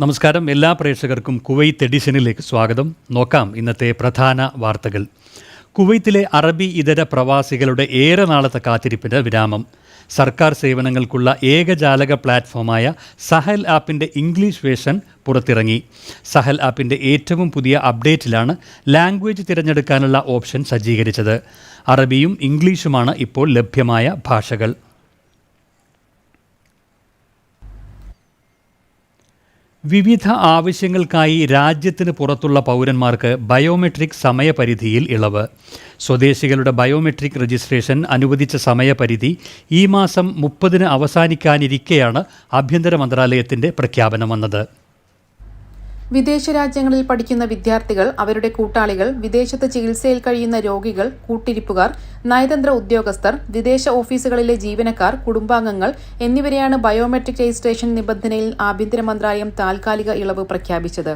നമസ്കാരം. എല്ലാ പ്രേക്ഷകർക്കും കുവൈത്ത് എഡിഷനിലേക്ക് സ്വാഗതം. നോക്കാം ഇന്നത്തെ പ്രധാന വാർത്തകൾ. കുവൈത്തിലെ അറബി ഇതര പ്രവാസികളുടെ ഏറെ നാളത്തെ കാത്തിരിപ്പിന് വിരാമം. സർക്കാർ സേവനങ്ങൾക്കുള്ള ഏകജാലക പ്ലാറ്റ്ഫോമായ സഹൽ ആപ്പിന്റെ ഇംഗ്ലീഷ് വേഷൻ പുറത്തിറങ്ങി. സഹൽ ആപ്പിന്റെ ഏറ്റവും പുതിയ അപ്ഡേറ്റിലാണ് ലാംഗ്വേജ് തിരഞ്ഞെടുക്കാനുള്ള ഓപ്ഷൻ സജ്ജീകരിച്ചത്. അറബിയും ഇംഗ്ലീഷുമാണ് ഇപ്പോൾ ലഭ്യമായ ഭാഷകൾ. വിവിധ ആവശ്യങ്ങൾക്കായി രാജ്യത്തിന് പുറത്തുള്ള പൗരന്മാർക്ക് ബയോമെട്രിക് സമയപരിധിയിൽ ഇളവ്. സ്വദേശികളുടെ ബയോമെട്രിക് രജിസ്ട്രേഷൻ അനുവദിച്ച സമയപരിധി ഈ മാസം മുപ്പതിന് അവസാനിക്കാനിരിക്കെയാണ് ആഭ്യന്തര മന്ത്രാലയത്തിന്റെ പ്രഖ്യാപനം വന്നത്. വിദേശ രാജ്യങ്ങളിൽ പഠിക്കുന്ന വിദ്യാർത്ഥികൾ അവരുടെ കൂട്ടാളികൾ വിദേശത്ത് ചികിത്സയിൽ കഴിയുന്ന രോഗികൾ കൂട്ടിരിപ്പുകാർ നയതന്ത്ര ഉദ്യോഗസ്ഥർ വിദേശ ഓഫീസുകളിലെ ജീവനക്കാർ കുടുംബാംഗങ്ങൾ എന്നിവരെയാണ് ബയോമെട്രിക് രജിസ്ട്രേഷൻ നിബന്ധനയിൽ ആഭ്യന്തര മന്ത്രാലയം താൽക്കാലിക ഇളവ് പ്രഖ്യാപിച്ചത്.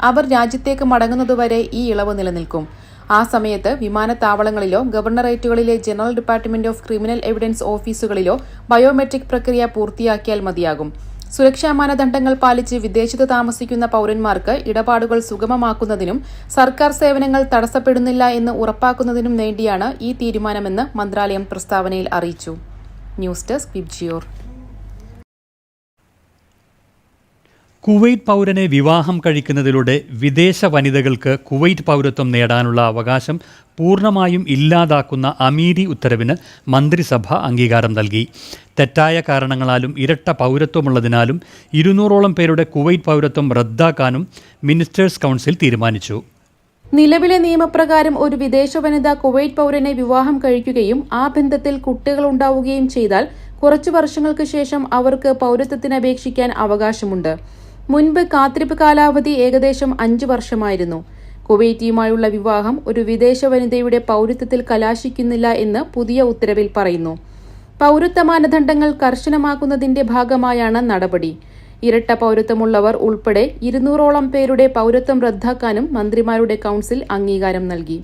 അവർ രാജ്യത്തേക്ക് മടങ്ങുന്നതുവരെ ഈ ഇളവ് നിലനിൽക്കും. ആ സമയത്ത് വിമാനത്താവളങ്ങളിലോ ഗവർണറേറ്റുകളിലെ general department of criminal evidence ഓഫീസുകളിലോ biometric പ്രക്രിയ പൂർത്തിയാക്കിയാൽ മതിയാകും. സുരക്ഷാ മാനദണ്ഡങ്ങൾ പാലിച്ച് വിദേശത്ത് താമസിക്കുന്ന പൌരന്മാർക്ക് ഇടപാടുകൾ സുഗമമാക്കുന്നതിനും സർക്കാർ സേവനങ്ങൾ തടസ്സപ്പെടുന്നില്ല എന്ന് ഉറപ്പാക്കുന്നതിനും വേണ്ടിയാണ് ഈ തീരുമാനമെന്ന് മന്ത്രാലയം പ്രസ്താവനയിൽ അറിയിച്ചു. News desk Vibgyor. കുവൈറ്റ് പൗരനെ വിവാഹം കഴിക്കുന്നതിലൂടെ വിദേശ വനിതകൾക്ക് കുവൈറ്റ് പൗരത്വം നേടാനുള്ള അവകാശം പൂർണമായും ഇല്ലാതാക്കുന്ന അമീരി ഉത്തരവിന് മന്ത്രിസഭ അംഗീകാരം നൽകി. തെറ്റായ കാരണങ്ങളാലും ഇരട്ട പൗരത്വമുള്ളതിനാലും ഇരുന്നൂറോളം പേരുടെ കുവൈറ്റ് പൗരത്വം റദ്ദാക്കാനും മിനിസ്റ്റേഴ്സ് കൗൺസിൽ തീരുമാനിച്ചു. നിലവിലെ നിയമപ്രകാരം ഒരു വിദേശ വനിത കുവൈറ്റ് പൗരനെ വിവാഹം കഴിക്കുകയും ആ ബന്ധത്തിൽ കുട്ടികൾ ഉണ്ടാവുകയും ചെയ്താൽ കുറച്ചു വർഷങ്ങൾക്ക് ശേഷം അവർക്ക് പൗരത്വത്തിന് അപേക്ഷിക്കാൻ അവകാശമുണ്ട്. മുൻപ് കാത്തിരിപ്പ് കാലാവധി ഏകദേശം അഞ്ചു വർഷമായിരുന്നു. കുവൈറ്റിയുമായുള്ള വിവാഹം ഒരു വിദേശ വനിതയുടെ പൗരത്വത്തിൽ കലാശിക്കുന്നില്ല എന്ന് പുതിയ ഉത്തരവിൽ പറയുന്നു. പൗരത്വ മാനദണ്ഡങ്ങൾ കർശനമാക്കുന്നതിന്റെ ഭാഗമായാണ് നടപടി. ഇരട്ട പൗരത്വമുള്ളവർ ഉൾപ്പെടെ ഇരുന്നൂറോളം പേരുടെ പൗരത്വം റദ്ദാക്കാനും മന്ത്രിമാരുടെ കൗൺസിൽ അംഗീകാരം നൽകി.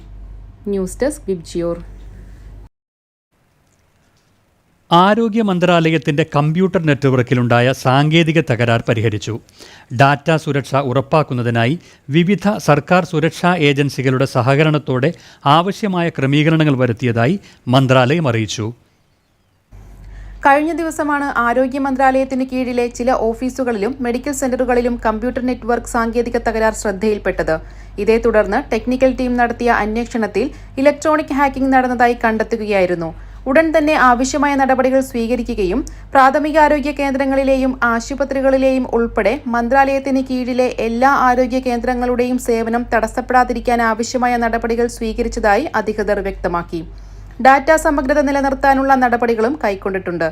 News desk VIBGYOR. ആരോഗ്യ മന്ത്രാലയത്തിന്റെ കമ്പ്യൂട്ടർ നെറ്റ്വർക്കിലുണ്ടായ സാങ്കേതിക തകരാർ പരിഹരിച്ചു. ഡാറ്റ സുരക്ഷ ഉറപ്പാക്കുന്നതിനായി വിവിധ സർക്കാർ സുരക്ഷാ ഏജൻസികളുടെ സഹകരണത്തോടെ ആവശ്യമായ ക്രമീകരണങ്ങൾ വരുത്തിയതായി മന്ത്രാലയം അറിയിച്ചു. കഴിഞ്ഞ ദിവസമാണ് ആരോഗ്യ മന്ത്രാലയത്തിന് കീഴിലെ ചില ഓഫീസുകളിലും മെഡിക്കൽ സെന്ററുകളിലും കമ്പ്യൂട്ടർ നെറ്റ്വർക്ക് സാങ്കേതിക തകരാർ ശ്രദ്ധയിൽപ്പെട്ടത്. ഇതേ തുടർന്ന് ടെക്നിക്കൽ ടീം നടത്തിയ അന്വേഷണത്തിൽ ഇലക്ട്രോണിക് ഹാക്കിംഗ് നടന്നതായി കണ്ടെത്തുകയായിരുന്നു. ഉടൻ തന്നെ ആവശ്യമായ നടപടികൾ സ്വീകരിക്കുകയും പ്രാഥമികാരോഗ്യ കേന്ദ്രങ്ങളിലെയും ആശുപത്രികളിലെയും ഉൾപ്പെടെ മന്ത്രാലയത്തിന് കീഴിലെ എല്ലാ ആരോഗ്യ കേന്ദ്രങ്ങളുടെയും സേവനം തടസ്സപ്പെടാതിരിക്കാൻ ആവശ്യമായ നടപടികൾ സ്വീകരിച്ചതായി അധികൃതർ വ്യക്തമാക്കി. ഡാറ്റ സമഗ്രത നിലനിർത്താനുള്ള നടപടികളും കൈക്കൊണ്ടിട്ടുണ്ട്.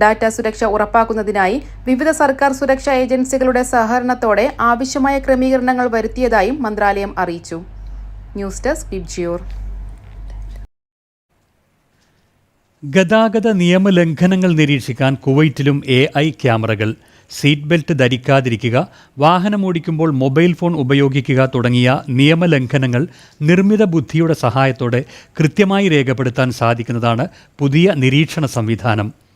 ഡാറ്റ സുരക്ഷ ഉറപ്പാക്കുന്നതിനായി വിവിധ സർക്കാർ സുരക്ഷാ ഏജൻസികളുടെ സഹകരണത്തോടെ ആവശ്യമായ ക്രമീകരണങ്ങൾ വരുത്തിയതായും മന്ത്രാലയം അറിയിച്ചു. News desk Vibgyor. ഗതാഗത നിയമലംഘനങ്ങൾ നിരീക്ഷിക്കാൻ കുവൈറ്റിലും എ ഐ ക്യാമറകൾ. സീറ്റ് ബെൽറ്റ് ധരിക്കാതിരിക്കുക. വാഹനമോടിക്കുമ്പോൾ മൊബൈൽ ഫോൺ ഉപയോഗിക്കുക തുടങ്ങിയ നിയമലംഘനങ്ങൾ നിർമ്മിത ബുദ്ധിയുടെ സഹായത്തോടെ കൃത്യമായി രേഖപ്പെടുത്താൻ സാധിക്കുന്നതാണ് പുതിയ നിരീക്ഷണ സംവിധാനം.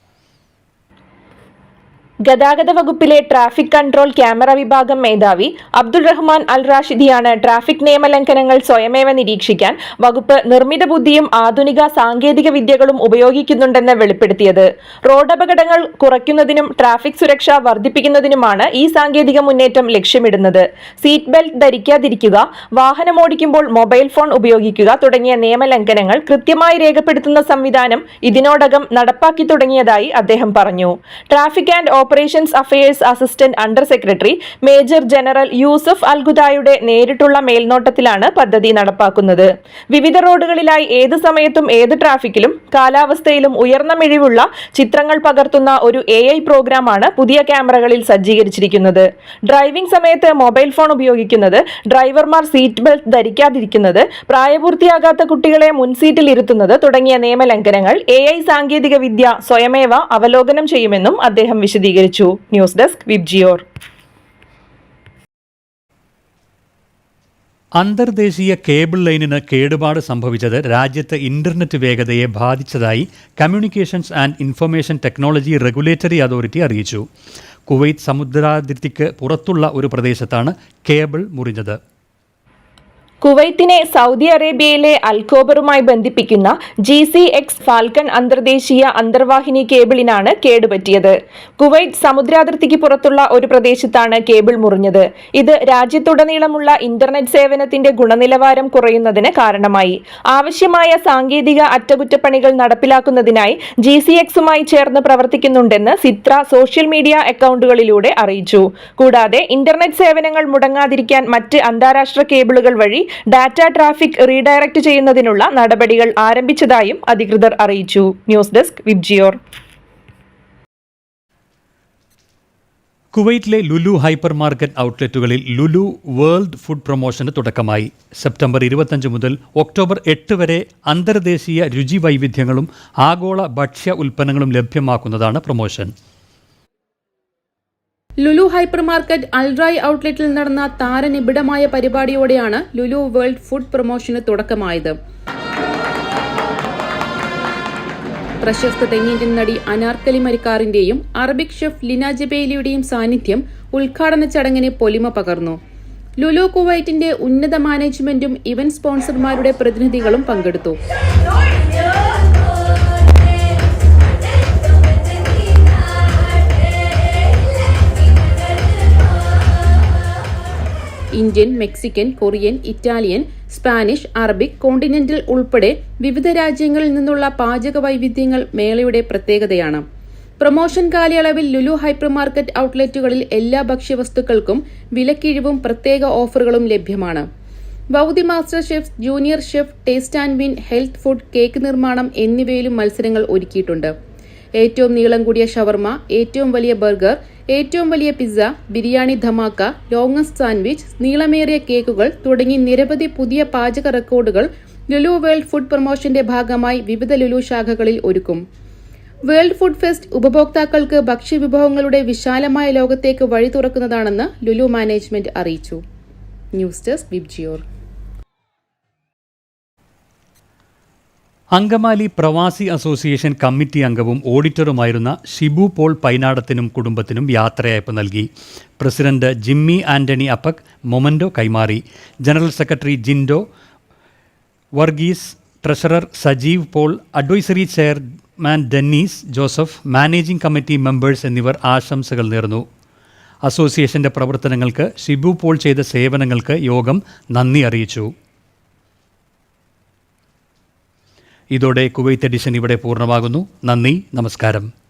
ഗതാഗത വകുപ്പിലെ ട്രാഫിക് കൺട്രോൾ ക്യാമറ വിഭാഗം മേധാവി അബ്ദുൾ റഹ്മാൻ അൽ റാഷിദിയാണ് ട്രാഫിക് നിയമലംഘനങ്ങൾ സ്വയമേവ നിരീക്ഷിക്കാൻ വകുപ്പ് നിർമ്മിത ബുദ്ധിയും ആധുനിക സാങ്കേതിക വിദ്യകളും ഉപയോഗിക്കുന്നുണ്ടെന്ന് വെളിപ്പെടുത്തിയത്. റോഡപകടങ്ങൾ കുറയ്ക്കുന്നതിനും ട്രാഫിക് സുരക്ഷ വർദ്ധിപ്പിക്കുന്നതിനുമാണ് ഈ സാങ്കേതിക മുന്നേറ്റം ലക്ഷ്യമിടുന്നത്. സീറ്റ് ബെൽറ്റ് ധരിക്കാതിരിക്കുക വാഹനമോടിക്കുമ്പോൾ മൊബൈൽ ഫോൺ ഉപയോഗിക്കുക തുടങ്ങിയ നിയമലംഘനങ്ങൾ കൃത്യമായി രേഖപ്പെടുത്തുന്ന സംവിധാനം ഇതിനോടകം നടപ്പാക്കി തുടങ്ങിയതായി അദ്ദേഹം പറഞ്ഞു. Traffic and operations affairs assistant under secretary major general Yusuf അൽഗുദായുടെ നേരിട്ടുള്ള മേൽനോട്ടത്തിലാണ് പദ്ധതി നടപ്പാക്കുന്നത്. വിവിധ റോഡുകളിലായി ഏത് സമയത്തും ഏത് ട്രാഫിക്കിലും കാലാവസ്ഥയിലും ഉയർന്ന മിഴിവുള്ള ചിത്രങ്ങൾ പകർത്തുന്ന ഒരു എ ഐ പ്രോഗ്രാമാണ് പുതിയ ക്യാമറകളിൽ സജ്ജീകരിച്ചിരിക്കുന്നത്. ഡ്രൈവിംഗ് സമയത്ത് മൊബൈൽ ഫോൺ ഉപയോഗിക്കുന്നത് ഡ്രൈവർമാർ സീറ്റ് ബെൽറ്റ് ധരിക്കാതിരിക്കുന്നത് പ്രായപൂർത്തിയാകാത്ത കുട്ടികളെ മുൻസീറ്റിൽ ഇരുത്തുന്നത് തുടങ്ങിയ നിയമലംഘനങ്ങൾ എ ഐ സാങ്കേതിക വിദ്യ സ്വയമേവ അവലോകനം ചെയ്യുമെന്നും അദ്ദേഹം വിശദീകരിച്ചു. ന്യൂസ് ഡെസ്ക് വിബ്ജിയോർ അന്തർദേശീയ കേബിൾ ലൈനിന് കേടുപാട് സംഭവിച്ചത് രാജ്യത്ത് ഇന്റർനെറ്റ് വേഗതയെ ബാധിച്ചതായി communications and information technology regulatory authority അറിയിച്ചു. കുവൈത്ത് സമുദ്രാതിർത്തിക്ക് പുറത്തുള്ള ഒരു പ്രദേശത്താണ് കേബിൾ മുറിഞ്ഞത്. കുവൈത്തിനെ സൗദി അറേബ്യയിലെ അൽഖോബറുമായി ബന്ധിപ്പിക്കുന്ന ജി സി എക്സ് ഫാൽക്കൺ അന്തർദേശീയ അന്തർവാഹിനി കേബിളിനാണ് കേടുപറ്റിയത്. കുവൈറ്റ് സമുദ്രാതിർത്തിക്ക് പുറത്തുള്ള ഒരു പ്രദേശത്താണ് കേബിൾ മുറിഞ്ഞത്. ഇത് രാജ്യത്തുടനീളമുള്ള ഇന്റർനെറ്റ് സേവനത്തിന്റെ ഗുണനിലവാരം കുറയുന്നതിന് കാരണമായി. ആവശ്യമായ സാങ്കേതിക അറ്റകുറ്റപ്പണികൾ നടപ്പിലാക്കുന്നതിനായി ജി സി എക്സുമായി ചേർന്ന് പ്രവർത്തിക്കുന്നുണ്ടെന്ന് സിത്ര സോഷ്യൽ മീഡിയ അക്കൗണ്ടുകളിലൂടെ അറിയിച്ചു. കൂടാതെ ഇന്റർനെറ്റ് സേവനങ്ങൾ മുടങ്ങാതിരിക്കാൻ മറ്റ് അന്താരാഷ്ട്ര കേബിളുകൾ വഴി ഡാറ്റ ട്രാഫിക് റീഡയറക്ട് ചെയ്യുന്നതിനുള്ള നടപടികൾ ആരംഭിച്ചതായും അധികൃതർ അറിയിച്ചു. News desk Vibgyor. കുവൈറ്റിലെ ലുലു ഹൈപ്പർ മാർക്കറ്റ് ഔട്ട്ലെറ്റുകളിൽ ലുലു വേൾഡ് ഫുഡ് പ്രൊമോഷന് തുടക്കമായി. സെപ്റ്റംബർ ഇരുപത്തഞ്ച് മുതൽ ഒക്ടോബർ എട്ട് വരെ അന്തർദേശീയ രുചി വൈവിധ്യങ്ങളും ആഗോള ഭക്ഷ്യ ഉൽപ്പന്നങ്ങളും ലഭ്യമാക്കുന്നതാണ് പ്രൊമോഷൻ. ലുലു ഹൈപ്പർ മാർക്കറ്റ് അൾറായ് ഔട്ട്ലെറ്റിൽ നടന്ന താരനിബിഡമായ പരിപാടിയോടെയാണ് ലുലു വേൾഡ് ഫുഡ് പ്രൊമോഷന് തുടക്കമായത്. പ്രശസ്ത തെന്നിന്ത്യൻ നടി അനാർക്കലി മരിക്കാറിന്റെയും അറബിക് ഷെഫ് ലിന ജബേലിയുടെയും സാന്നിധ്യം ഉദ്ഘാടന ചടങ്ങിന് പൊലിമ പകർന്നു. ലുലു കുവൈറ്റിന്റെ ഉന്നത മാനേജ്മെന്റും ഇവന്റ് സ്പോൺസർമാരുടെ പ്രതിനിധികളും പങ്കെടുത്തു. Indian Mexican Korean Italian Spanish Arabic continental ഉൾപ്പെടെ വിവിധ രാജ്യങ്ങളിൽ നിന്നുള്ള പാചക വൈവിധ്യങ്ങൾ മേളയുടെ പ്രത്യേകതയാണ്. പ്രൊമോഷൻ കാലയളവിൽ ലുലു ഹൈപ്പർ മാർക്കറ്റ് ഔട്ട്ലെറ്റുകളിൽ എല്ലാ ഭക്ഷ്യവസ്തുക്കൾക്കും വിലക്കിഴിവും പ്രത്യേക ഓഫറുകളും ലഭ്യമാണ്. ബൗദ്ധി master chef junior chef taste and win health food cake നിർമ്മാണം എന്നിവയിലും മത്സരങ്ങൾ ഒരുക്കിയിട്ടുണ്ട്. ഏറ്റവും നീളം കൂടിയ ഷവർമ ഏറ്റവും വലിയ ബർഗർ ഏറ്റവും വലിയ pizza biryani Dhamaka longest sandwich നീളമേറിയ കേക്കുകൾ തുടങ്ങി നിരവധി പുതിയ പാചക റെക്കോർഡുകൾ ലുലു വേൾഡ് ഫുഡ് പ്രൊമോഷന്റെ ഭാഗമായി വിവിധ ലുലു ശാഖകളിൽ ഒരുക്കും. വേൾഡ് ഫുഡ് ഫെസ്റ്റ് ഉപഭോക്താക്കൾക്ക് ഭക്ഷ്യവിഭവങ്ങളുടെ വിശാലമായ ലോകത്തേക്ക് വഴി തുറക്കുന്നതാണെന്ന് ലുലു മാനേജ്മെന്റ് അറിയിച്ചു. News desk VIBGYOR. Angamaly Pravasi association committee അംഗവും ഓഡിറ്ററുമായിരുന്ന ഷിബു പോൾ പൈനാടത്തിനും കുടുംബത്തിനും യാത്രയയപ്പ് നൽകി. പ്രസിഡന്റ് ജിമ്മി ആന്റണി അപ്പക് മൊമൻഡോ കൈമാറി. General secretary Jindo Varghese treasurer Sajeev Paul advisory chairman Dennis Joseph managing committee members എന്നിവർ ആശംസകൾ നേർന്നു. അസോസിയേഷന്റെ പ്രവർത്തനങ്ങൾക്ക് ഷിബു പോൾ ചെയ്ത സേവനങ്ങൾക്ക് യോഗം നന്ദി അറിയിച്ചു. ഇതോടെ കുവൈത്ത് എഡിഷൻ ഇവിടെ പൂർണമാകുന്നു. നന്ദി നമസ്കാരം.